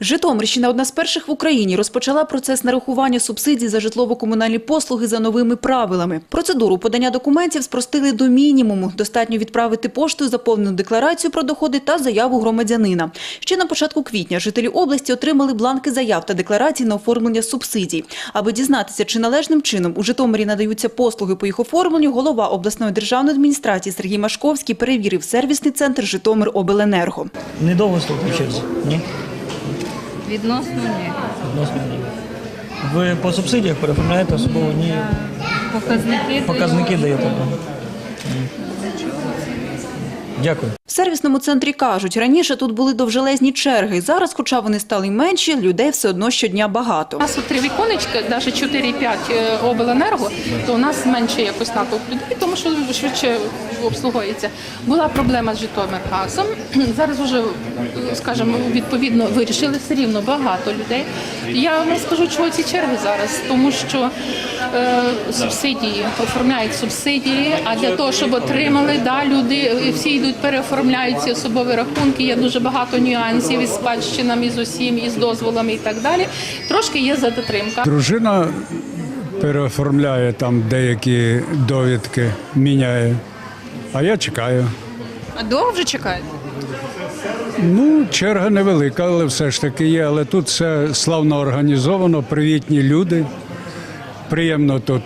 Житомирщина одна з перших в Україні розпочала процес нарахування субсидій за житлово-комунальні послуги за новими правилами. Процедуру подання документів спростили до мінімуму. Достатньо відправити поштою заповнену декларацію про доходи та заяву громадянина. Ще на початку квітня жителі області отримали бланки заяв та декларацій на оформлення субсидій. Аби дізнатися, чи належним чином у Житомирі надаються послуги по їх оформленню, голова обласної державної адміністрації Сергій Машковський перевірив сервісний центр Житомир Обленерго. Недовго черзі? Ні? Відносно ні. Відносно ні. Ви по субсидіях переформляєте особливо ні Показники показники даєте? Ні. Дякую. В сервісному центрі кажуть, раніше тут були довжелезні черги. Зараз, хоча вони стали менші, людей все одно щодня багато. У нас от три віконечка, навіть 4-5 е, обленерго, то у нас менше якось натовп людей, тому що швидше обслуговується. Була проблема з Житомиргазом. Зараз вже, скажімо, відповідно вирішили все рівно багато людей. Я не скажу, чого ці черги зараз, тому що е, субсидії оформляють субсидії, а для того, щоб отримали, да, люди е, всі йдуть, переоформляють ці особові рахунки. Є дуже багато нюансів із спадщинами, з усім, із дозволами і так далі. Трошки є затримка. Дружина переоформляє там деякі довідки, міняє. А я чекаю. А довго вже чекають? Ну, черга невелика, але все ж таки є. Але тут все славно організовано, привітні люди. Приємно тут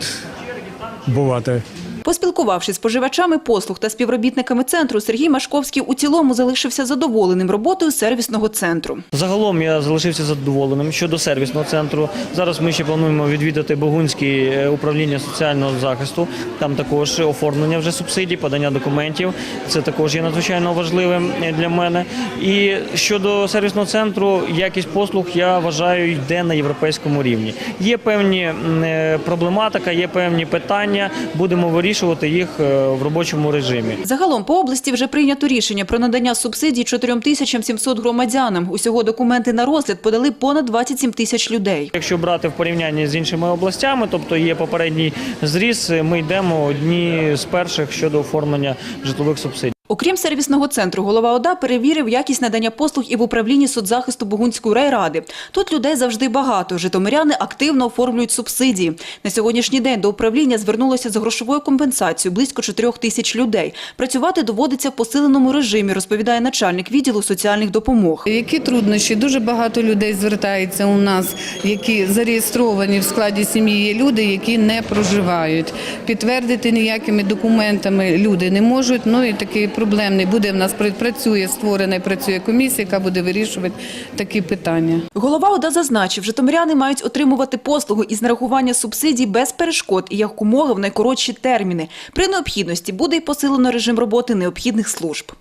бувати. Поспілкувавшись з споживачами послуг та співробітниками центру, Сергій Машковський у цілому залишився задоволеним роботою сервісного центру. Загалом я залишився задоволеним щодо сервісного центру. Зараз ми ще плануємо відвідати Богунське е, управління соціального захисту. Там також оформлення вже субсидій, подання документів. Це також є надзвичайно важливим е, для мене. І щодо сервісного центру, якість послуг я вважаю йде на європейському рівні. Є певні е, проблематика, є певні питання. Будемо вирішувати їх е, в робочому режимі. Загалом по області вже прийнято рішення про надання субсидій 4700 громадянам. Усього документи на розгляд подали понад 27 тисяч людей. Якщо брати в порівнянні з іншими областями, тобто є попередній зріс, ми йдемо одні з перших щодо оформлення житлових субсидій. Окрім сервісного центру, голова ОДА перевірив якість надання послуг і в управлінні соцзахисту Богунської райради. Тут людей завжди багато. Житомиряни активно оформлюють субсидії. На сьогоднішній день до управління звернулося за грошовою компенсацією близько 4 тисяч людей. Працювати доводиться в посиленому режимі, розповідає начальник відділу соціальних допомог. Які труднощі? Дуже багато людей звертається у нас, які зареєстровані в складі сім'ї. Є люди, які не проживають. Підтвердити ніякими документами люди не можуть. Ну і такий проблемний буде в нас працює створена і працює комісія, яка буде вирішувати такі питання. Голова ОДА зазначив, житомиряни мають отримувати послугу із нарахування субсидій без перешкод і якомога в найкоротші терміни. При необхідності буде й посилено режим роботи необхідних служб.